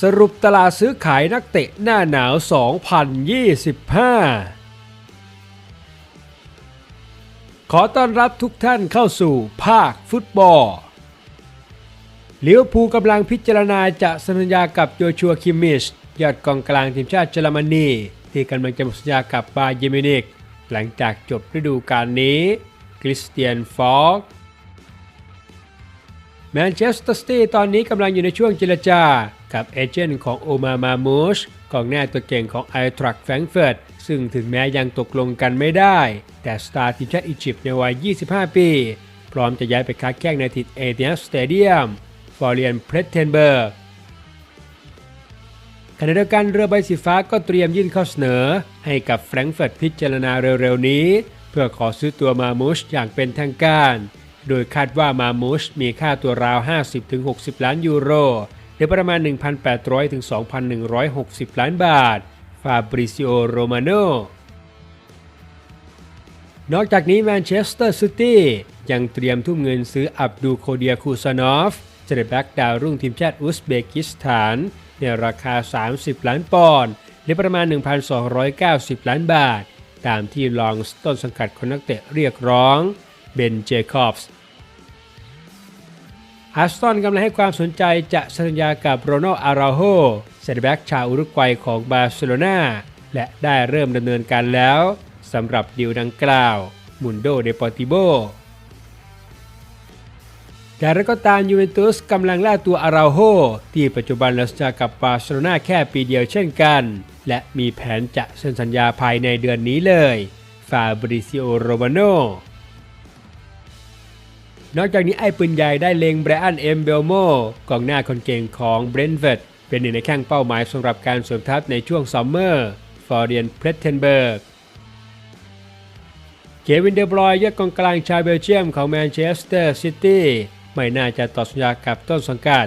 สรุปตลาดซื้อขายนักเตะหน้าหนาว 2025 ขอต้อนรับทุกท่านเข้าสู่ภาคฟุตบอลเลี้ยวภูกำลังพิจารณาจะสัญญากับโยชัวคิมมิชยอดกองกลางทีมชาติเยอรมนี ที่กำลังจะหมดสัญญากับบาเยมินิก หลังจากจบฤดูกาลนี้ คริสเตียนฟอก แมนเชสเตอร์ซิตี้ตอนนี้กำลังอยู่ในช่วงเจรจา กับเอเจนต์ของโอมามามูชกองหน้าตัวเก่งของไอทรักแฟรงเฟิร์ตซึ่งถึงแม้ยังตกลงกันไม่ได้ แต่สตาร์ทีมชาติอียิปต์ในวัย 25 ปี พร้อมจะย้ายไปค้าแข้งในทิดเอเดียสเตเดียม ฟอร์เรียนเพรสเทนเบิร์กขณะเดียวกันเรือใบสีฟ้าก็เตรียมยื่นข้อเสนอ ให้กับแฟรงเฟิร์ตพิจารณาเร็วๆนี้ เพื่อขอซื้อตัวมามูชอย่างเป็นทางการ โดยคาดว่ามามูชมีค่าตัวราว 50-60 ล้านยูโรหรือประมาณ 1,800-2,160 ล้านบาท ฟาบริซิโอ โรมาโน นอกจากนี้แมนเชสเตอร์ซิตี้ยังเตรียมทุ่มเงินซื้ออับดูโคเดียคูซานอฟเจเดแบ็กดาวรุ่งทีมชาติอุซเบกิสถาน ในราคา 30 ล้านปอนด์หรือประมาณ 1,290 ล้านบาท ตามที่ลองสต้นสังกัดคนนักเตะเรียกร้อง เบนเจคอบส์อาร์สตันกำลังให้ความสนใจจะสัญญากับโรนัลอาราโฮเซนแบ็กชาวอุรุกวัยของบาร์เซโลนาและได้เริ่มดำเนินการแล้วสำหรับดีลดังกล่าวมุนโดเดปอติโบแต่แล้วก็ตามยูเวนตุสกำลังล่าตัวอาราโฮที่ปัจจุบันลัสจากับบาร์เซโลนาแค่ปีเดียวเช่นกัน และมีแผนจะเซ็นสัญญาภายในเดือนนี้เลยฟาบริซิโอโรมาโน นอกจากนี้ไอ้ปืนใหญ่ได้เล็งแบรอันเอ็มเบลโมกองหน้าคนเก่งของเบรนท์เวดเป็นหนึ่งในแข้งเป้าหมายสำหรับการสริมทัพในช่วงซัมเมอร์ฟอร์เรียนเพรสเทนเบิร์กเควินเดบรอยยอดกองกลางชาวเบลเยียมของแมนเชสเตอร์ซิตี้ไม่น่าจะต่อสัญญากับต้นสังกัด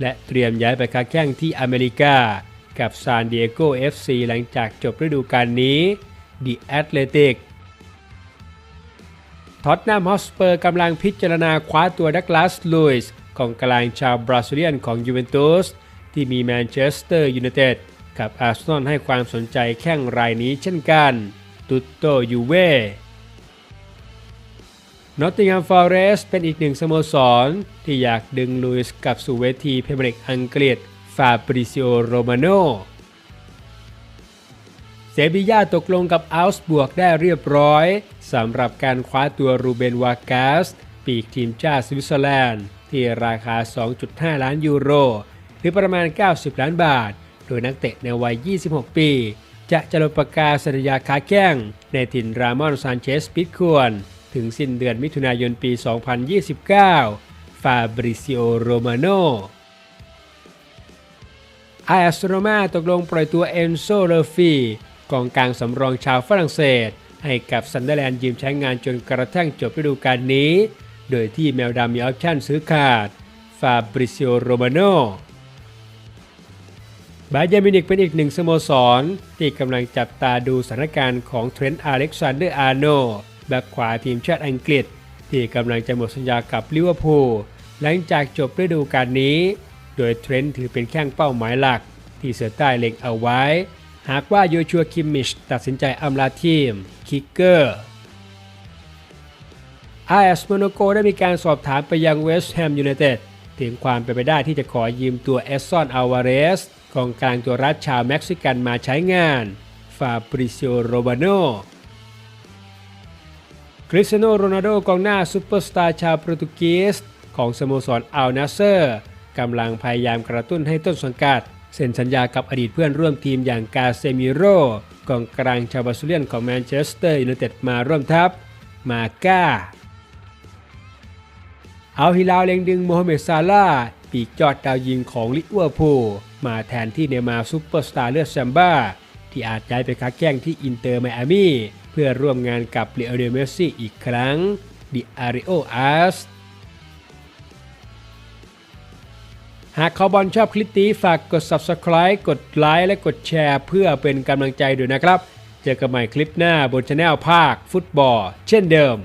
และเตรียมย้ายไปค้าแข้งที่อเมริกา กับซานดิเอโก FC หลังจากจบฤดูกาลนี้ดีแอตเลติก ท็อตแนมฮอสเปอร์กำลังพิจารณาคว้าตัวดักลาสลุยส์กองกลางชาวบราซิเลียนของยูเวนตุสที่มีแมนเชสเตอร์ยูไนเต็ดกับอาร์เซนอลให้ความสนใจแข้งรายนี้เช่นกัน ตุตโตยูเว่นอตติง h มฟอเรสเป็นอีกหนึ่งสโมสร ที่อยากดึงลุยส์กลับสู่เวทีเพเมริกอังกฤษฟาบริซิโอโรมาโน เซบีย่าตกลงกับอัลส์บวกได้เรียบร้อยสำหรับการคว้าตัวรูเบนวากาส ปีกทีมชาติสวิตเซอร์แลนด์ ที่ราคา 2.5 ล้านยูโร หรือประมาณ 90 ล้านบาท โดยนักเตะในวัย 26 ปี จะจรดประกาศสัญญาค้าแข้ง ในถิ่นรามอนซานเชสปิดควนถึงสิ้นเดือนมิถุนายนปี 2029 ฟาบริซิโอโรมาโนไอแอสโรมาตกลงปล่อยตัวเอนโซเลฟี กองกลางสำรองชาวฝรั่งเศส ให้กับซันเดอร์แลนด์ยืมใช้งานจนกระทั่งจบฤดูกาลนี้ โดยที่แมวดำมีออปชั่นซื้อขาด ฟาบริซิโอโรมาโนบาเยร์มินิกเป็นอีกหนึ่งสโมสร ที่กำลังจับตาดูสถานการณ์ของเทรนต์อเล็กซานเดอร์อาร์โนแบ็กขวาทีมชาติอังกฤษ ที่กำลังจะหมดสัญญากับลิเวอร์พูลหลังจากจบฤดูกาลนี้ โดยเทรนต์ถือเป็นแข้งเป้าหมายหลัก ที่เสือใต้เล็งเอาไว้ หากว่าโยชัวคิมมิชตัดสินใจอำลาทีมคิกเกอร์อาเอสโมโนโกได้มีการสอบถามไปยังเวสต์แฮมยูไนเต็ดถึงความเป็นไปได้ที่จะขอยืมตัวเอสซอนอาวาเรสกองกลางตัวรัฐชาวเม็กซิกันมาใช้งานฟาบริซิโอโรบาโนคริสเตียโนโรนัลโดกองหน้าซูเปอร์สตาร์ชาวโปรตุเกสของสโมสรอัลนาเซอร์กำลังพยายามกระตุ้นให้ต้นสังกัด เซ็นสัญญากับอดีตเพื่อนร่วมทีมอย่างกาเซมิโรกองกลางชาวบราซิเลียนของแมนเชสเตอร์ยูไนเต็ดมาร่วมทัพ มาก้า เอาฮิลาลเล็งดึงโมฮัมเหม็ดซาลาปีกจอดดาวยิงของลิเวอร์พูลมาแทนที่เนมาร์ซูเปอร์สตาร์เลือดแซมบ้า ที่อาจย้ายไปค้าแข้งที่อินเตอร์ไมอามีเพื่อร่วมงานกับเลโอเนลเมสซี่อีกครั้งดิอาริโออาส หากเขาบอลชอบคลิปนี้ฝากกด Subscribe กดไลค์และกดแชร์เพื่อเป็นกำลังใจด้วยนะครับ เจอกันใหม่คลิปหน้าบนช anel ภาคฟุตบอล เช่นเดิม